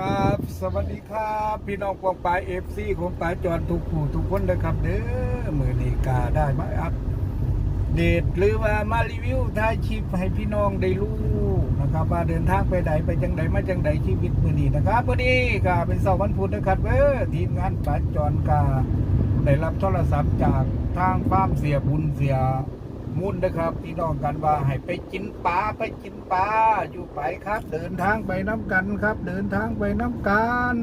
ครับ สวัสดีครับ พี่น้องกองปลายเอฟซีของปลายจอนทุกผู้ทุกคนนะครับ เด้อมือนีกาได้มาอัปเดตหรือว่ามารีวิวถ่ายคลิปให้พี่น้องได้รู้นะครับว่าเดินทางไปไหนไปจังใดมาจังใดชีวิตมือนีนะครับวันนี้ก็เป็นเสาร์วันพุธนะครับเด้อทีมงานปลายจอนกาได้รับโทรศัพท์จากทางฟาร์มเสียบุญเสีย มุ่นนะครับพี่น้องกันว่าให้ไปกินปลาไปกินปลาอยู่ไปครับ เดินทางไปน้ำกันครับ เดินทางไปน้ำกัน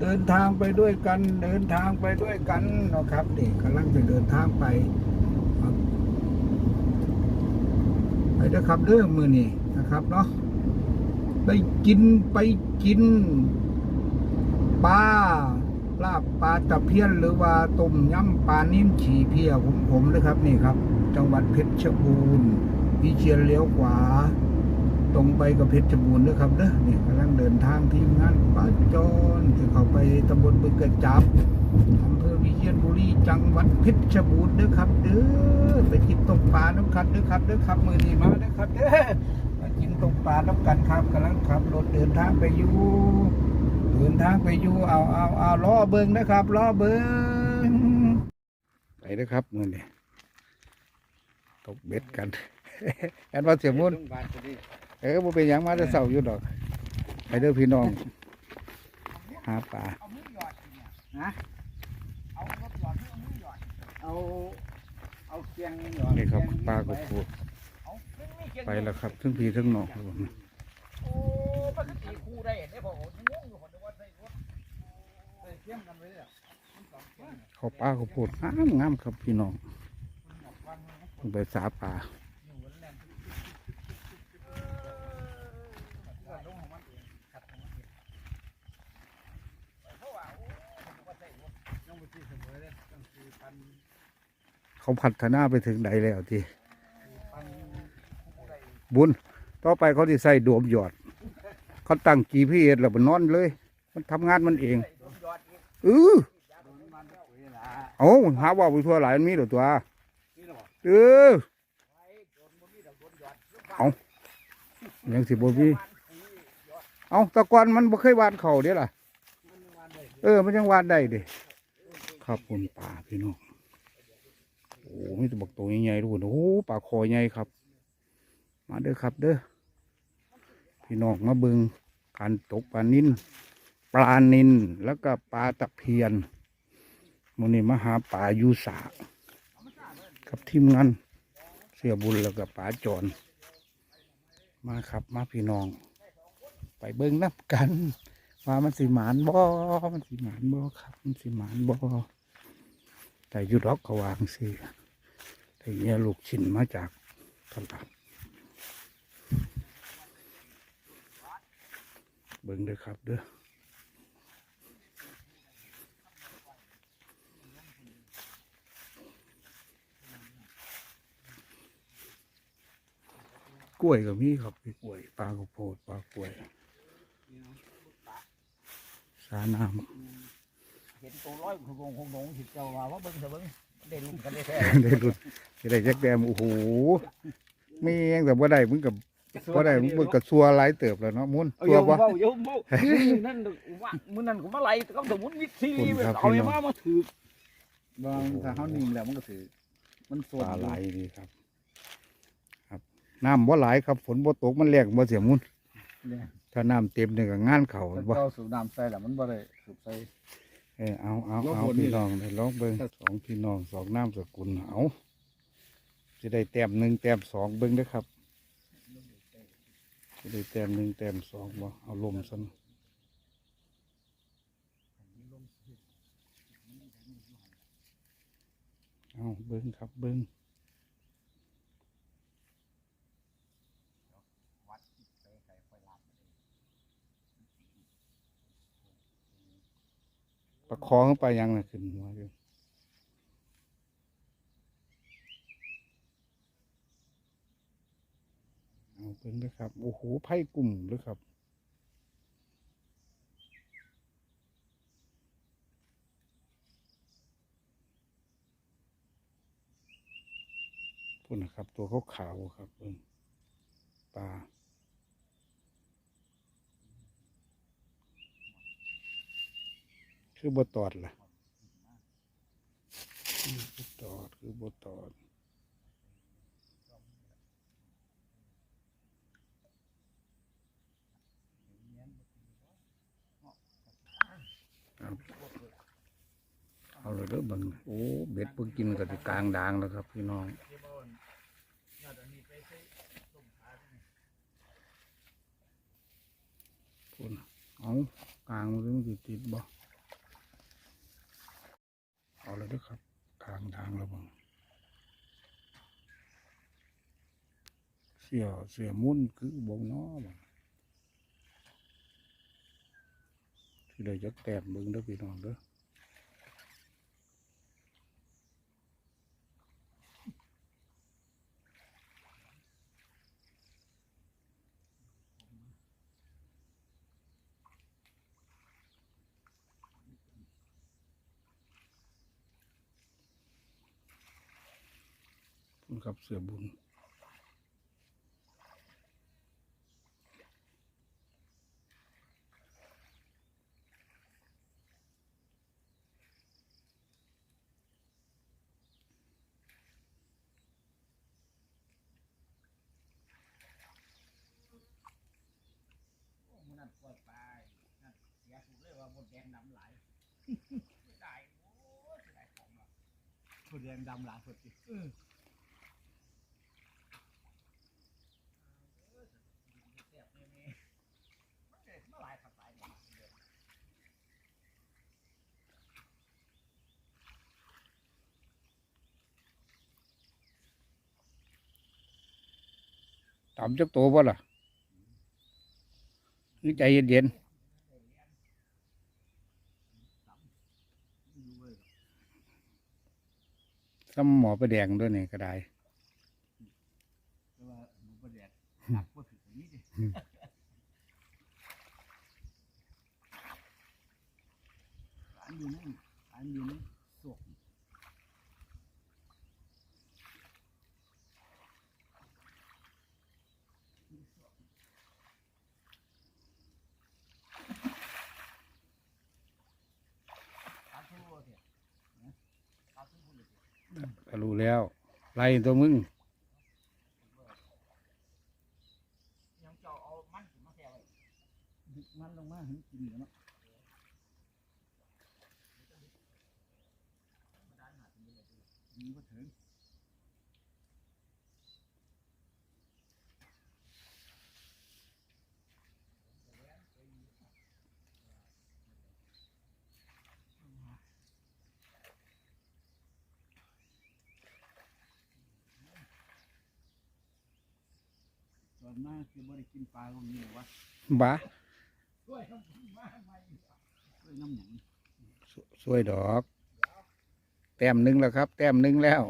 เดินทางไปด้วยกัน เดินทางไปด้วยกันนะครับนี่กำลังจะเดินทางไปไปเด้อครับเด้อมือนี่นะครับเนาะไปกินไปกินปลา ลาบปลาตะเพียนหรือว่าต้มยำปลานิ่มฉี่เพียผมผมนะครับนี่ครับ จังหวัดเพชรบูรณ์พี่เชียนเลี้ยวขวา ตรงไปกับเพชรบูรณ์นะครับเด้อนี่กำลังเดินทางทีมงานป้าจอนที่เข้าไปตำบลบึงกระจับอำเภอวิเชียรบุรีจังหวัดเพชรบูรณ์เด้อครับเด้อไปกินต้มปลาน้ำกันเด้อครับเด้อครับมือนี้มาเด้อครับเด้อกินต้มปลาน้ำกันครับกำลังขับรถเดินทางไปอยู่ เดินทางไปอยู่เอาเอาเอาล้อเบิ้งนะครับล้อเบิ้งไปนะครับมือนี้ตกเบ็ดกันแอนว่าเสียมุ่นเออบ่เป็นหยังมาแต่เสาอยู่ดอก ไปเด้อพี่น้องหาปลาเอามือหยอดเนี่ยนะเอารถหยอดหรือเอามือหยอดเอาเอาเคียงหยอดนี่ครับเคียงปลากระพูดเอาไม่มีเคียงไปแล้วครับทั้งพี่ทั้งน้องครับผมโอ้ปกติคู่ได้เห็นได้บอกโอ้ยงงอยู่คนเดียวว่าใส่รถใส่ เขาป้าเขาพูดงามงามครับพี่น้องไปสาป่าเขาพัฒนาไปถึงใดแล้วทีบุญ ต่อไปเขาจะใส่ดวมหยอด เขาตั้งกีพีเอสแล้วมันนอนเลย มันทำงานมันเอง เออโดนมันปุ๋ยละเอาหาว่าไปทั่วหลายมันมีหรอตัวเออเอายังสิบ่มีเอาตะกอนมันบ่เคยวาดเข่าเด้ล่ะ เออ มันยังวาดได้เด้ครับคุณป่าพี่น้องโอ้มีแตะบักตัวใหญ่ๆทุกคนโอ้ปลาคอใหญ่ครับ มาเด้อครับเด้อพี่น้องมาเบิงการตกปลานิ่น ปลานินแล้วก็ปลาตะเพียนมันนี้มหาปลายูสากับทีมงานเสียบุญแล้วก็ปลาจร มาครับมาพี่น้อง ไปเบิ้งนับกันว่ามันสิหมานบ่ มันสิหมานบ่ครับ มันสิหมานบ่แต่ยุดอกก็วางสิแต่เนี่ยลูกชิ้นมาจากตลาดเบิ้งเด้อครับเด้อ กล้วยก็มีครับมีกล้วยปลากระโพดปลากล้วยสาน้เห็นตัวร้อยคงคงงงสิเจ้าว่าว่าเบิ่งเถอะเบิ่งได้ลุ้นกันได้แท้ำได้รุ่นได้แจ็คแดมโอ้โหไม่ยังแต่ว่าได้มึงกับว่าได้มึงกับซัวหลายเติบแล้วเนาะมุนเอาซัวเยาปะเบาเยาเบามื้อนั่นว่ามื้อนั้นก็มาไล่ก็สมมุติวิธีคุณครับเอาพี่อย่าน้องมามาถือบางถ้าเฮานิ่งแล้วมันก็ถือมันสปดลาไหลดีครับครับ น้ำว่าหลายครับฝนบ่ตกมันแรงบ่เสียมุนเนี่ยถ้าน้ำเต็มเนี่ยก็งานเข่าถ้าบ่เจ้าสูบน้ำใส่แล้วมันบ่ได้สูบใส่ เออเอาเอาลองเอาบนนี่พี่น้องได้ลองเบิ่งสองพี่น้องสองน้ำสกุลเอาจะได้แต้มหนึ่งแต้มสองเบิ่งเด้อครับจะได้แต้มหนึ่งแต้มสองบ่เอาลมซะหน่อยเอาเบิ้งครับเบิ้ง ประคองเข้าไปยังนะขึ้นหัวอยู่เอาเบิ้งนะครับ โอ้โหไพ่กลุ่มเลยครับพุ่นนะครับ ตัวเขาขาวครับเบิ่งปลา คือบตอดล่ะคือบตอดคือบตอดเอาเลยเด้อบังโอ้เบ็ดเพิ่งกินกับกลางด่างแล้วครับ พี่น้องที่บ้านยอดอันนี้ไปใส่ต้มขาด้วยนี่พุ่นเอากลางมันสิติดบ่ เอาแล้วด้วยครับกลางทางแล้วเบังเสียเสียมุ่นคือบงน้อบังที่ได้จะแต้มเบิ่งเด้อพี่น้องเด้อ คุณกับเสือบุญโอ้มันนั่นปล่อยไปนั่นเสียสูตรเลยว่าบนแดงดำหลายไม่ได้โอ้ยเสียดายของอะบนแดงดำหลายสุดสิเออเออเสียบเนี่ยนี่มันเด็ดมาหลายขับหลายเนี่ยเดือด ตามจักโตบ่ล่ะนี่ใจเย็นอยู่เว้ยๆซ้ำหมอไปแดงด้วยนี่ก็ได้อันอยู่นี่นอันอยู่นี่สวก ตามทั่วเถอะนะตามทั่วเลยเถอะ ก็ รู้แล้วไล่ตัวมึงยังเจ้าเอามันขึ้นมาแซ่ไว้ดึกมันลงมาให้กินเหลือเนาะยิงก็ถึง ส่วนมากจะบ่ได้กินปลาตรงนี้หรอวะบ้าด้วยน้ำมาใหม่ด้วยน้ำหยังสสวยดอก แต้มหนึ่งแล้วครับ แต้มหนึ่งแล้ว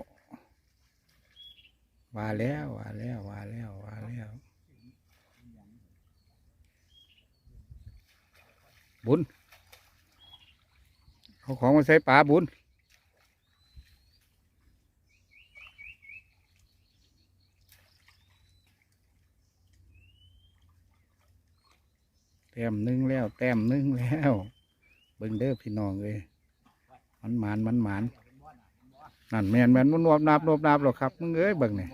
ว่าแล้วว่าแล้วว่าแล้วว่าแล้ว บุญเอาของมาใส่ปลาบุญ ต้มนึ่งแล้ว แต้มนึ่งแล้ว เบิ่งเด้อพี่น้องเลยมันหมานมันหมานนั่นแมนแมนมันนวบนาบนวบนาบหรอกครับมึงเอ้ยเบิ่งเนี่ย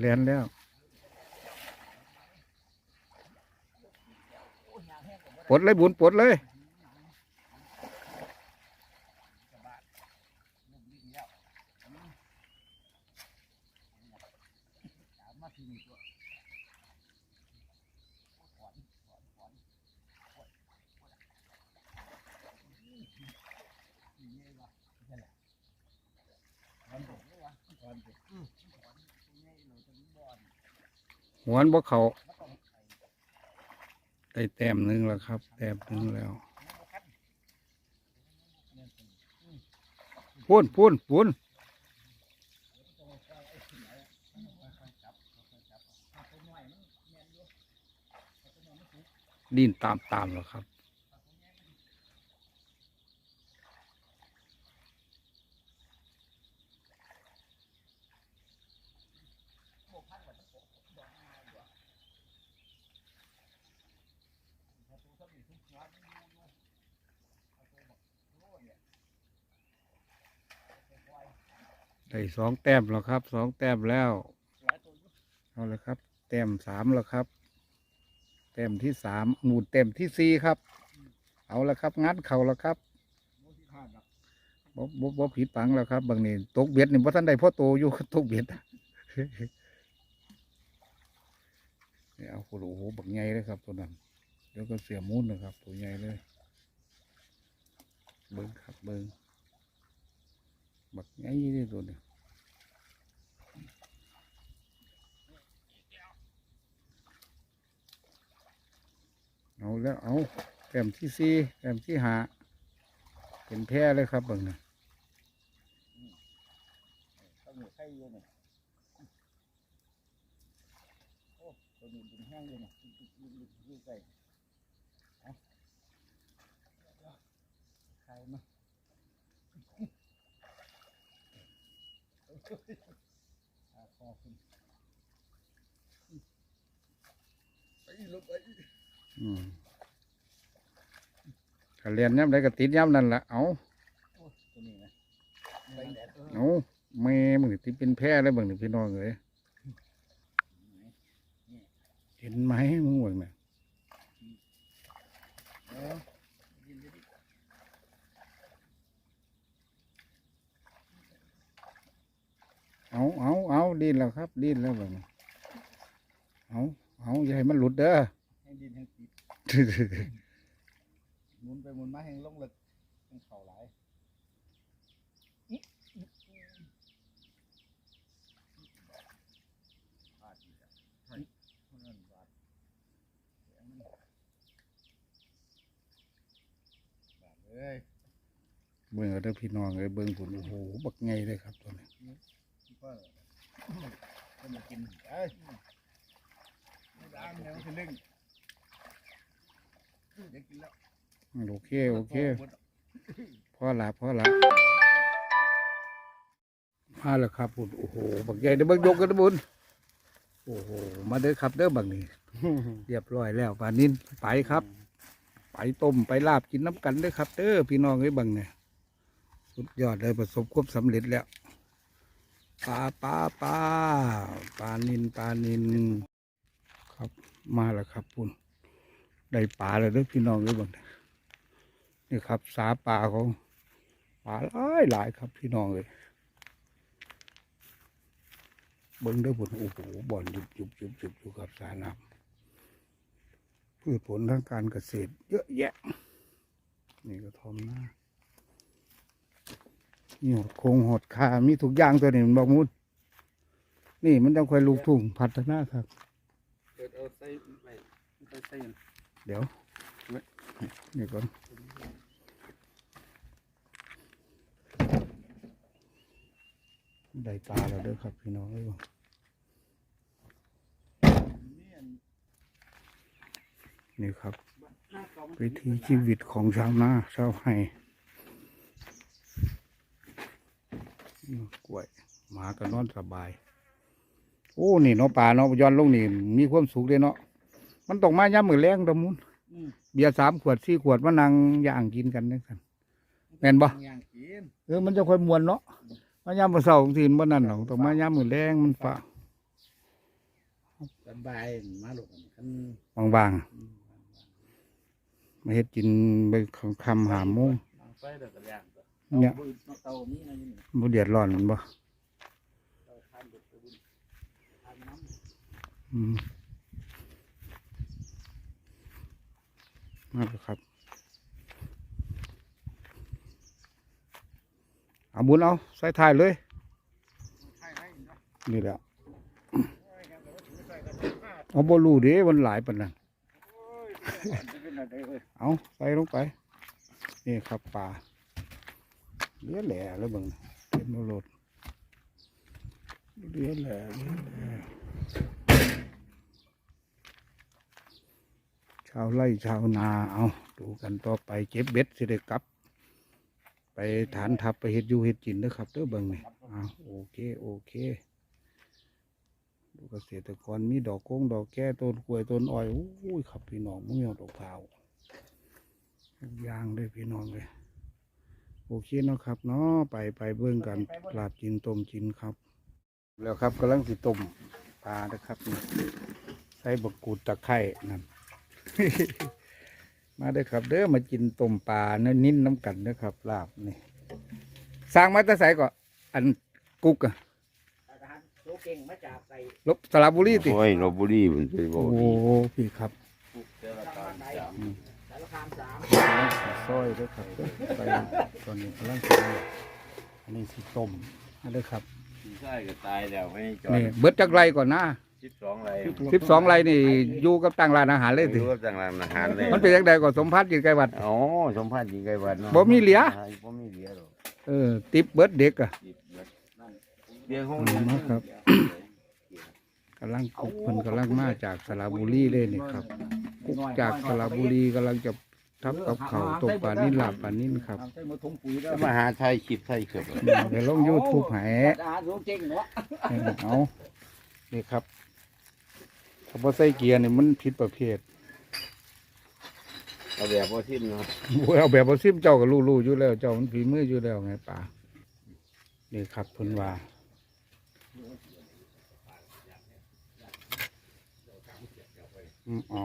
เลียนแล้วปลดเลยบุญปลดเลย มาถึงตัวมันบอกเลยวะถอนไปอืมถอนตรงนี้เราจะมีบ่อน หวนบ่เขานต้องไอ้ได้แต้มหนึ่งแล้วครับ แต้มหนึ่งแล้วพูนพูนพูนดินตามตามแล้วครับ ได้สองแต้มแล้วครับสองแต้มแล้วเอาเลยครับ แต้มสามแล้วครับ แต้มที่สามหมูดแต้มที่สี่ครับ เอาละครับ งัดเข่าแล้วครับบ่บ่บ่ผิดปังแล้วครับ บางนี่ตกเบ็ดนี่พ่ท่านใดพ่อโตอยู่ตกเบ็ดนี่เอาโอ้โหบักใหญ่เลยครับตัวนั้นเดี๋ยวก็เสียมูนนะครับตัวใหญ่เลย เบิ้งครับเบิ้ง บักใหญ่เลยตัวนี้เอาแล้วเอาแต้มที่สี่แต้มที่หาเป็นแพ้เลยครับเบิ่งนะตัวนี้เป็นแห้งเลยนะใกล้เอาไข่มา อาคอขึ้นไปลงไปอืมถ้าเรียนย้ำใดก็ติดย้ำนั่นละเอาโอ้ตัวนี้นะไปแดดเออเอาแม่มึงที่เป็นแพ้เลยเบางนี่พี่น้องเลยเห็นไหมมึงเบิ่งน่ะเออดินดินดิน เอาเอาเอาดิ้นแล้วครับ ดิ้นแล้วเบางนี่เอาเอาอย่าให้มันหลุดเด้อแห้งดินแห้งติดหมุนไปหมุนมาแห้งลงลึกแห้งเข่าหลายพลาดอีกอะเฮ้ยเท่านั้นบาดเสียงมันบาดเลยเบิ่งเอาเด้อพี่น้องเลยเบิ่งผลโอ้โห บักไงเลยครับตัวนี้ คิดว่าจะมากินเอ้ยไม่ดังเดี๋ยวมันจะลึงเดี๋ยวกินแล้วโอเค โอเคหมดพอละพอละมาแล้วครับบุญโอ้โห บักใหญ่เด้อบิ่งยกกันเด้อบุญโอ้โห มาเด้อครับเด้อบักนี่เรียบร้อยแล้วปานินไปครับ ไปต้มไปลาบกินน้ำกันเด้อครับเด้อพี่น้องเอ้ยบังเนี่ยสุดยอดเลยประสบความสำเร็จแล้ว ปลาปลาปลาปลานินปลานินครับมาแล้วครับปุ่นได้ปลาแล้วเด้อพี่น้องเอ้ยบังเนี่ยนี่ครับ สาปลาของปลาหลายหลายครับพี่น้องเลยเบิ้งเด้อปุ่นโอ้โหบ่อนยุบยุบยุบยุบอยู่กับสาน้ำพืชผลทางการเกษตร เยอะแยะ นี่ก็ทอมหน้า นี่หดโคงหดคามีทุกอย่างตัวนี้มันบอกมุดนี่มันต้องคอยลูกทุ่งพัฒนาครับ เปิดเอาใส่ไปไปใส่เดี๋ยวนี่ก่อนได้ปลาแล้วเด้อครับพี่น้องเอ้ยนี่ครับ วิถีชีวิตของชาวนาชาวไร่อืม กล้วย หมาก็นอนสบาย โอ้นี่เนาะป่าเนาะย้อนลงนี่ มีความสุขเลยเนาะมันต้องมาย่ำมือแรงตะมุนอืมเบียร์สามขวดสี่ขวดมานั่งย่างกินกันนี่กันแม่นบ่ย่างกินเออมันจะค่อยมวนเนาะมาย่ำมือเสาร์ทีนบ่นั่นหรอกต้องมาย่ำมือแรงมันฝาสบายมาลูกกันบางๆมาเฮ็ดกินไปคำๆหาโมงนางไฟเด็กกระย่างก็ เนี่ยเตามีอะไรนี่บ่เดือดร้อนแมันบ่เตาทานเด็กตะบุญทานน้อืมมาแล้วครับเอาบุญเอาใส่ถ่ายเลยำไข่ให้เนาะนี่แหละโอ้ยงั้นแต่ว่าถือใส่กันห้าเอาบ่รู้เด้มันหลายปานนั้นโอ้ยจะเป็นอะไรเอ้ยเอาใส่ลงไป นี่ครับปลา เลี้ยแหล่แล้วบิ่งเต็มโลดเลี้ยแหล่เลี้ยแหล่ชาวไร่ชาวนาเอาดูกันต่อไปเก็บเบ็ดสิได้กลับ ไปฐานทัพไปเฮ็ดอยู่เฮ็ดกินเด้อครับเด้อบิ่งนี่อ้าวโอเคโอเคดูเกษตรกรมีดอกโกงดอกแก้ต้นกล้วยต้นอ้อยโอ้ยครับพี่น้องมึงเอาดอกเผาย่างเลยพี่น้องเลย โอเคเนาะครับเนาะไปไปเบิ่งกันลาบกินต้มกินครับ แล้วครับกำลังสิต้มปลานะครับนี่ใส่บักกูดตะไคร่นั่นมาเด้อครับ เด้อมากินต้มปลาเนื้อนิ่นน้ำกันเด้อครับ ลาบนี่สร้างมาแตะใส่ก็อันกุกอะอาจารย์โซเก่งมาจากใส่ลบสระบุรีติโอ้ยลบบุรีมันเป็นบ่โอ้ดีพี่ครับทางไหนสารคามสามกำลังสิ ซอยเด้อครับเด้อไปตอนนี้กำลังสิอันนี้สิต้มมาเด้อครับใช่ก็ตายแล้วไม่จอดนี่เบิดจักไรก่อนนะสิบสองไรสิบสองไรนี่อยู่กับตั้งร้านอาหารเลยติรู้ว่าต่างร้านอาหารเลยมันเป็นยังไงก่อนสมพัฒน์กินไก่วัด อ๋อสมพันธ์ยิงไกวัดเนาะบ่มีเหลือ บ่มีเหลือหรอกเออติปเบิดเด็กอะสิบเบิดเบี้ยห้องอืมครับ กำลังกุกเพิ่นกำลังมาจากสระบุรีเลยนี่ครับกุกจากสระบุรีกำลังจะ ทับกับเขาวตกปลานิ่นลาบปลานิ่นครับใส่หมดถุงปุ๋ยแล้วมาหาไทยคลิปไทยเกือบอืมเดี๋ยวลงยูทูบให้อาจารย์โซเก่งเนาะเออเอานี่ครับถ้าบ่ใส่เกียร์นี่มันผิดประเภทเอาแบบบ่ทิ่มเนาะโอ้ยเอาแบบบ่ซิมเจ้าก็รู้ๆอยู่แล้ว เจ้ามันฝีมืออยู่แล้วไงป่านี่ครับเพิ่นว่าอืมเอา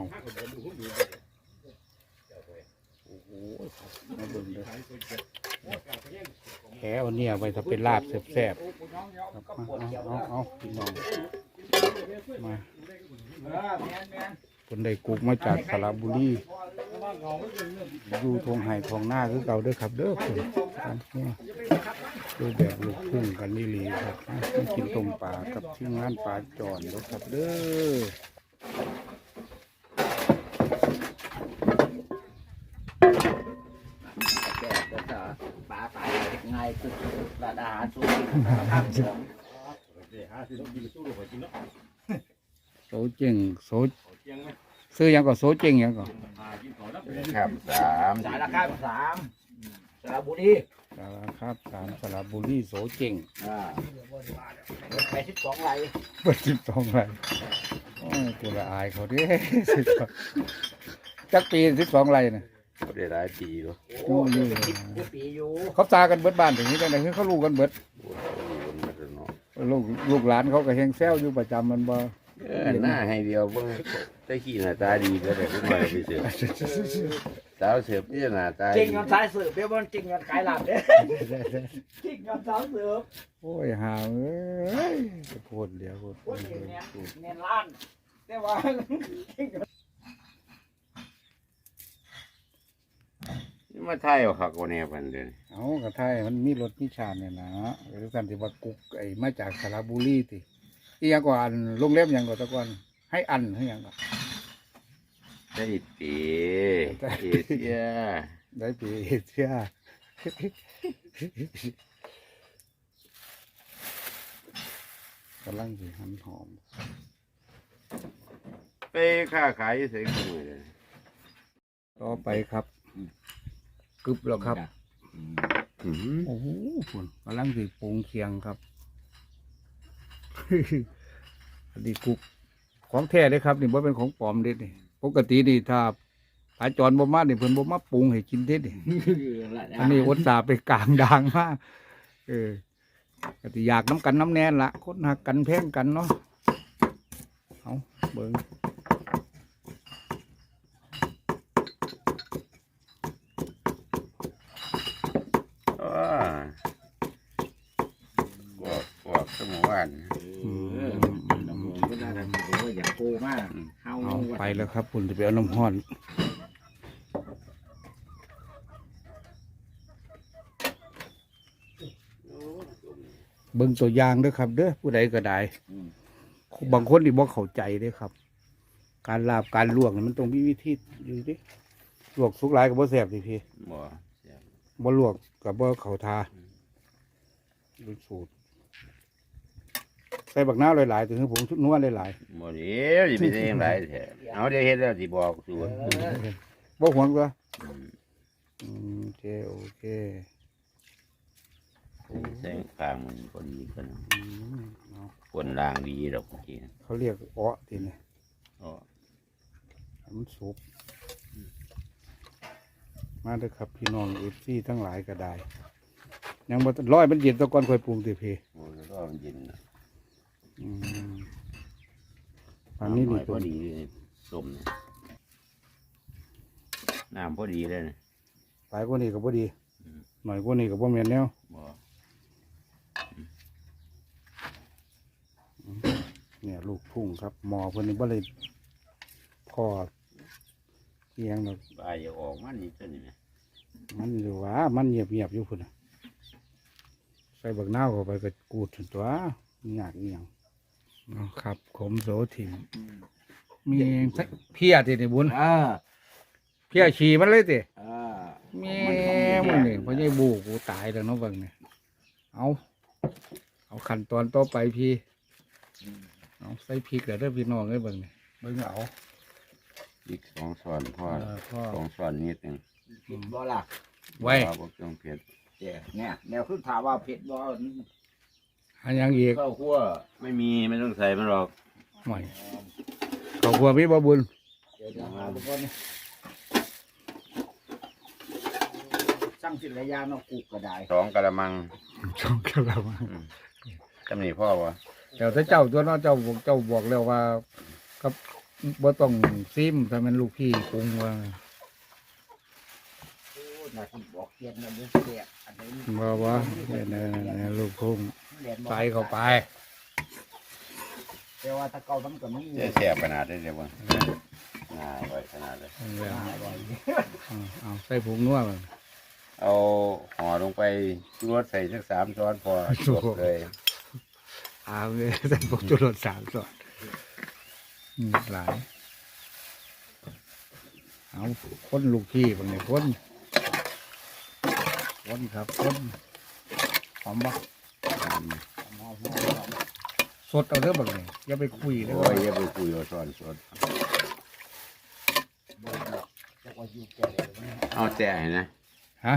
โอ้โหครับมาเบิ่งเด้อแหเอาเนี่ยไว้ถ้าเป็นลาบแซ่บๆครับเอาเอาเอาพี่น้องมาคนได้กุกมาจากสระบุรีอยู่ทงไห่ทองหน้าคือเก่าเด้อครับ เด้อคนครับเนี่ยดูแบบลูกครึ่งกันนี่ลีครับกินต้มปลากับที่งานปลาจอนเด้อครับเด้อ แก่ก็จะปลาตาย ง่ายคือร้านอาหารโซเก่งสารคามสองโสเจงโสซื้อหยังก็โสเจงหยังก็ครับสามสารคามสามสระบุรีสารครับสามสระบุรีโสเจงอ่าแปดสิบสองไรเปิดสิบสองไรโอ้ยกูละอายเขาเด้สิบสองจักปีสิบสองไรนะ บ่ได้หลายปีหรอกโอ้ยสิบกว่าปีอยู่เขาตากันเบิดบ้านอย่างนี้จังไดคือเขารู้กันเบิดโอ้ยอยู่มาแต่เนาะลูกลูกหลานเขาก็เฮงแซวอยู่ประจำมันบ่เออหน้าให้เดียวเบิ่งแต่ขี้หน้าตาดีก็ได้ขึ้นมาไปเสือสาวเสือพี่หน้าตาจริดีงเงินสายสืบเดี๋ยวมันจริงเงินขายหลับเด้จริงเงินสายสืบโอ้ยหาเอ้ยโคตรเดียวโคตรโอ้ยเนียนเนียนล้านแต่ว่าจริง มาไทยเอาคักกว่าแน่พันเด้อเอากระไทยมันมีรถมีชาญเนี่ยนะหรือกันที่ว่ากุกไอ้มาจากสระบุรีติอีหยังก็อันโรงแรมหยังก็ตะกอนให้อันให้หยังก็ได้ปีเอเชียได้ปีเอเชียกำลังสิหันหอม ไปค้าขายอยู่ไสก็มื้อเลยต่อไปครับ กึบแล้วครับอืมโอ้โหคุณกำลังสิปรุงเคียงครับ อันนี้กุกของแท้เลยครับนี่บ่เป็นของปลอมเด็ดนี่ปกตินี่ถ้าปลาจรบ่มานี่เพิ่นบ่มาปรุงให้กินเด็ดนี่อันนี้อดสาห์ไปกลางดังมาเออก็สิอยากน้ำกันน้ำแน่นละคนหักกันแพงกันเนาะเอาเบิ่ง อ่ากวกกวกสมอวาน อืม ก็ได้โอ้ยอย่าโกมากเฮา เอาไปแล้ว ครับคุณจะไปเอาน้ำห้อนเบิ่งตัวอย่างเด้อครับเด้อผู้ใดก็ได้บางคนนี่บ่เข้าใจเด้อครับ การลาบการลวกนี่มันต้องมีวิธีอยู่เดิลวกสุกหลายก็บ่แซ่บสิพี่บ่บ่ลวกก็บ่เข้าทาดูสูตร ใส่บักนาวหลายๆถึงให้ผมชุดนวลหลายบ่เดี๋ยวสิไปได้ยังไงแท้เอาเดี๋ยวเฮ็ดแล้วสิบอกสูตรๆบ่หวงตัวอืมโอเคโอเคแสงข้างมันพอดีกันอืมเอาคนล่างดีดอกเมื่อกี้เขาเรียกอ้อทีนี่อ๋อให้มันสุกมาเด้อครับพี่น้องเอฟซีทั้งหลายก็ได้ ยังบ่ร้อยมันเย็นตะก่อนค่อยปรุงติพี่โอ้ยก็มันเย็นนะ อืมอันนี้หนี่อยพอดีเลยส้มเนี่ยน้ำพอดีเลยนะ หลายกว่านี้ก็บ่ดี อืม หน่อยกว่านี้ก็บ่แม่นแนวบ่เนี่ย ลูกทุ่งครับ หมอเพิ่นนี่บ่เลยพอเอียงดอกบายอย่าออกมันนี่ตัวนี้นะมันอยู่ว่ามันเงียบๆอยู่พุ่นน่ะใส่บักนาวเข้าไปก็กูดถึงตัวอยากอีหยัง เอาครับขมโสถิ่มมีเพียตินี่บุญอ่าเพียฉี่มันเลยติอ่าแม่มันนี่พ่อใหญ่บูกูตายแล้วเนาะเบิ่งนี่เอาเอาขั้นตอนต่อไปพี่เอาใส่พริกแล้วเด้อพี่น้องเอ้ยเบิ่งนี่เบิ่งเอาอีกสองช้อนพอเออพ่อสองช้อนนิดหนึงเผ็ดบ่ล่ะไว้พอบ่ต้องเผ็ดเจ้เนี่ยแนวคือถามว่าเผ็ดบ่ อันยังอีกข้าวคั่วไม่มีไม่ต้องใส่มันหรอกหน่อยขอบคุณพี่บ่บุญเดี๋ยวเดี๋ยวหาทุกคนนี่สั่งสิระยะมากุกก็ได้สองกะละมังช่องกระลามาจำนี่พ่อวะเดี๋ยวถ้าเจ้าตัวเนาะเจ้าบอกเจ้าบอกแล้วว่าก็บ่ต้องซิมถ้ามันลูกพี่ปรุงว่าโอ้น่าสิบอกเทียนนะเด้อแซ่บอันนี้บ่ว่าเนี่ยเนี่ยเนี่ยลูกทุ่ง เรียนบ่ใส่เข้าไปแต่ว่าถ้าเก่ามันก็มีจะแสบขนาดได้เดี๋ยววะน่าอร่อยขนาดเลย เอาแล้วอร่อยเอาเอาใส่ผงนัวมันเอาห่อลงไปรวดใส่สักสามช้อนพอจบเลย เอาเลยใส่ผงจุลสามส่วนอืมหลาย เอาคนลูกพี่บางเนี่ยคนคนครับคนหอมบ่ สดเอาเด้อบางเนี่ยอย่าไปคุยเด้อโอ้ยอย่าไปคุยเอาช้อนสดแต่ว่าอยู่แก่เลยนะเอาแต่ให้นะฮะ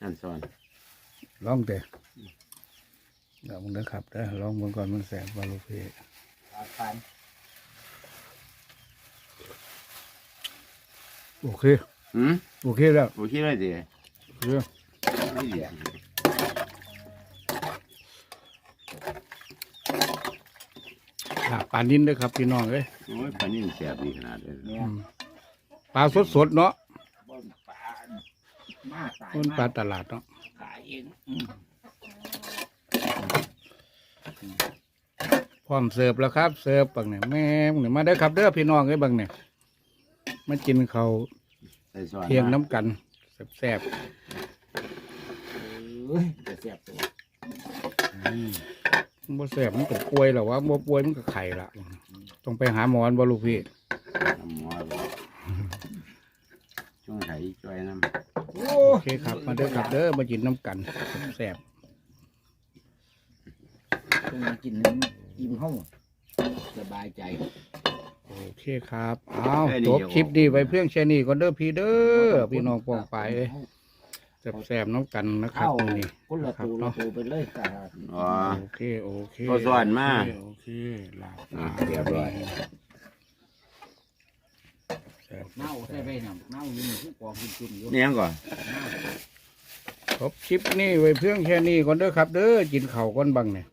นั่นช้อนลองเตะเดี๋ยวมึงเด้อครับเด้อลองมึงก่อนมันแสบว่าลูกพี่อาทานโอเคหืมโอเคแล้วโอเคเลยดิโอเค ไม่ดี อะ ปลานินเด้อครับพี่น้องเอ้ยโอ้ยปลานี่มันแสบดีขนาดเลยเนี่ยอืมปลาสดๆเนาะบนปลามาตายมันปลามาตลาดเนาะขายเองอืมพร้อมเสิร์ฟแล้วครับ เสิร์ฟบังเนี่ยแม่มึงเนี่ยมาเด้อครับเด้อพี่น้องเอ้ยบังเนี่ยมากินเขาวใส่ช้อนเที่ยงน้ำกันแซ่บเอ้ยจะแซ่บตัวๆ บ่แซ่บมันก็ป่วยแล้ววะบ่ป่วยมันก็ไข่ละต้องไปหาหมอนบ่ลูกพี่น้ำหม้อเลยช่วงไหช่วยน้ำโอ้โอเคครับ มาเด้อครับเด้อมากินน้ำกันแซ่บต้องมากินนึงอิ่มห้องสบายใจๆโอเคครับเอาจบคลิปดีไว้เพียงแค่นี้ก็เด้อพี่เด้อพี่น้องปองไปเอ้ย แซ่บๆน้ำกันนะครับเข้ามื้อนี่คนละครับตัวละเนาะตัวไปเลยแต่อ๋อ โอเคโอเคก็สอนมาโอเคโอเคลาบอะเรียบร้อยแซ่บเน่าใส่ไปเนี่ยเน่าอยู่ในทุกกองจุ่มๆอยู่นี่ยังก่อนครบคลิปนี้ไว้เพียงแค่นี้ก่อนเด้อครับ เด้อกินข้าวก่อนบังเนี่ย